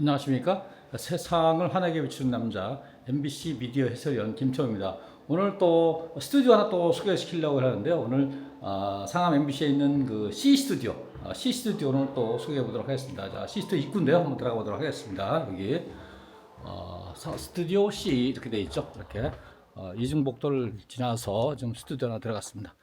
안녕하십니까? 세상을 환하게 비추는 남자 MBC 미디어 해설위원 김태호입니다. 오늘 또 스튜디오 하나 또 소개시키려고 하는데요. 오늘 아, 상암 MBC에 있는 그 C 스튜디오, 아, C 스튜디오를 또 소개해 보도록 하겠습니다. 자, C 스튜디오 입구인데요. 한번 들어가 보도록 하겠습니다. 여기 어, 서- 스튜디오 C 이렇게 돼 있죠. 이렇게 어, 이중복도를 지나서 지금 스튜디오 하나 들어갔습니다.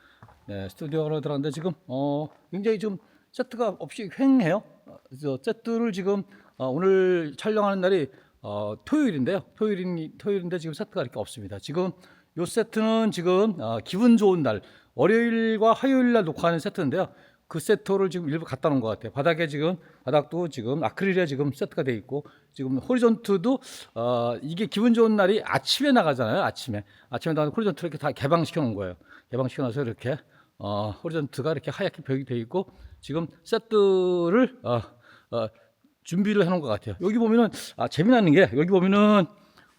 네, 스튜디오로 들어갔는데 지금 어, 굉장히 좀 세트가 없이 횡해요. 어, 그래서 세트를 지금 어, 오늘 촬영하는 날이 어, 토요일인데요. 토요일인 토요일인데 지금 세트가 이렇게 없습니다. 지금 요 세트는 지금 어, 기분 좋은 날 월요일과 화요일 날 녹화하는 세트인데요. 그 세트를 지금 일부 갖다 놓은 것 같아요. 바닥에 지금 바닥도 지금 아크릴에 지금 세트가 돼 있고 지금 호리존트도 어 이게 기분 좋은 날이 아침에 나가잖아요. 아침에 아침에 나가는 호리존트를 이렇게 다 개방시켜 놓은 거예요. 개방시켜 놔서 이렇게 어 호리존트가 이렇게 하얗게 벽이 돼 있고 지금 세트를 어, 어 준비를 해놓은 것 같아요. 여기 보면은 아 재미나는 게 여기 보면은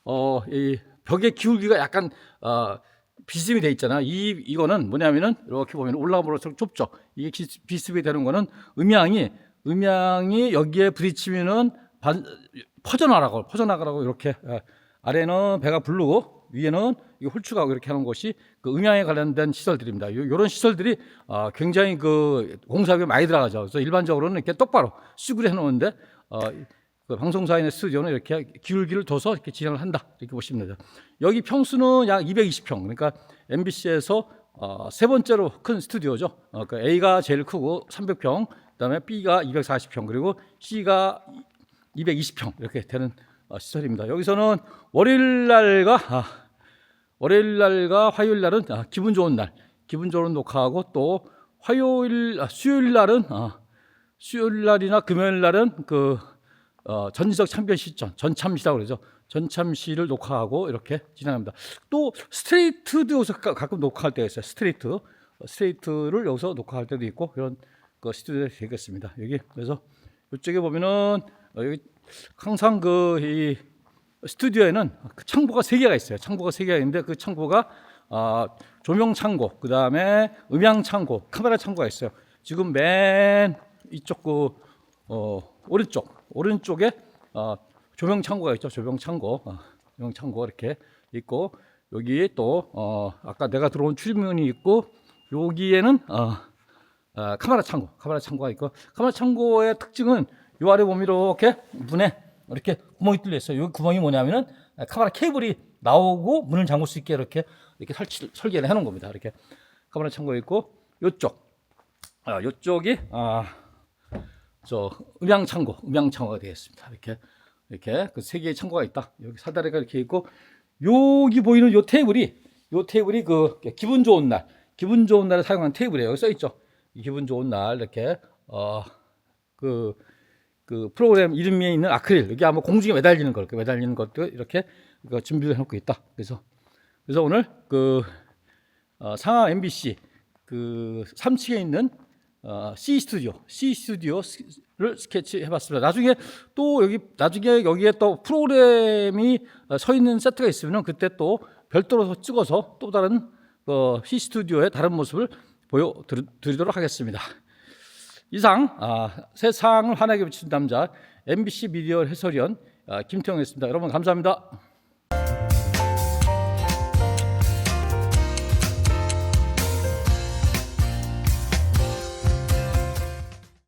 어 이 벽의 기울기가 약간 어 비스듬히 돼 있잖아. 이 이거는 뭐냐면은 이렇게 보면 올라가볼수록 좁죠. 이게 기- 비스듬히 되는 거는 음향이 음향이 여기에 부딪히면은 반, 퍼져나가라고 퍼져나가라고 이렇게 어, 아래는 배가 부르고 위에는 이 홀쭉하고 이렇게 하는 것이 그 음향에 관련된 시설들입니다. 요, 요런 시설들이 어, 굉장히 그 공사비가 많이 들어가죠. 그래서 일반적으로는 이렇게 똑바로 쑥을 해놓는데 어, 그 방송사인의 스튜디오는 이렇게 기울기를 둬서 이렇게 진행을 한다 이렇게 보시면 되죠. 여기 평수는 약 220평 그러니까 MBC에서 어, 세 번째로 큰 스튜디오죠. 어, 그 A가 제일 크고 300평, 그다음에 B가 240평 그리고 C가 220평 이렇게 되는 어, 시설입니다. 여기서는 월요일 날과 아, 월요일 날과 화요일 날은 아, 기분 좋은 날, 기분 좋은 녹화하고 또 화요일, 아, 수요일 날은 아, 수요일 날이나 금요일 날은 그 어, 전지적 참변 시점, 전참시라고 그러죠. 전참시를 녹화하고 이렇게 진행합니다. 또 스트레이트도 여기서 가- 가끔 녹화할 때가 있어요. 스트레이트, 어, 스트레이트를 여기서 녹화할 때도 있고 그런 그 스튜디오가 되겠습니다. 여기 그래서 이쪽에 보면은 어, 여기 항상 그 이 스튜디오에는 그 창고가 세 개가 있어요. 창고가 세 개가 있는데 그 창고가 아, 조명 창고, 그 다음에 음향 창고, 카메라 창고가 있어요. 지금 맨 이쪽 그 어, 오른쪽 오른쪽에 어, 조명 창고가 있죠. 조명 창고, 어, 조명 창고 이렇게 있고 여기 또 어, 아까 내가 들어온 출입문이 있고 여기에는 어, 어, 카메라 창고, 카메라 창고가 있고 카메라 창고의 특징은 요 아래 보면 이렇게 문에 이렇게 구멍이 뚫려 있어요. 이 구멍이 뭐냐면은 카메라 케이블이 나오고 문을 잠글 수 있게 이렇게 이렇게 설치 설계를 해 놓은 겁니다. 이렇게 카메라 창고 있고 요쪽 아 요쪽이 아 저 음향 창고, 음향 창고가 되겠습니다. 이렇게 이렇게 그 세 개의 창고가 있다. 여기 사다리가 이렇게 있고 여기 보이는 요 테이블이 요 테이블이 그 기분 좋은 날, 기분 좋은 날에 사용하는 테이블이에요. 여기 써 있죠. 이 기분 좋은 날 이렇게 어그 그 프로그램 이름에 있는 아크릴 여기 아마 공중에 매달리는 걸 매달리는 것도 이렇게 그 준비를 해놓고 있다. 그래서 그래서 오늘 그 어, 상하 MBC 그 3층에 있는 어, C 스튜디오, C 스튜디오를 스케치 해봤습니다. 나중에 또 여기 나중에 여기에 또 프로그램이 어, 서 있는 세트가 있으면 그때 또 별도로 찍어서 또 다른 어, C 스튜디오의 다른 모습을 보여드리도록 하겠습니다. 이상 아, 세상을 환하게 비춘 남자 MBC 미디어 해설위원 아, 김태형이었습니다. 여러분 감사합니다.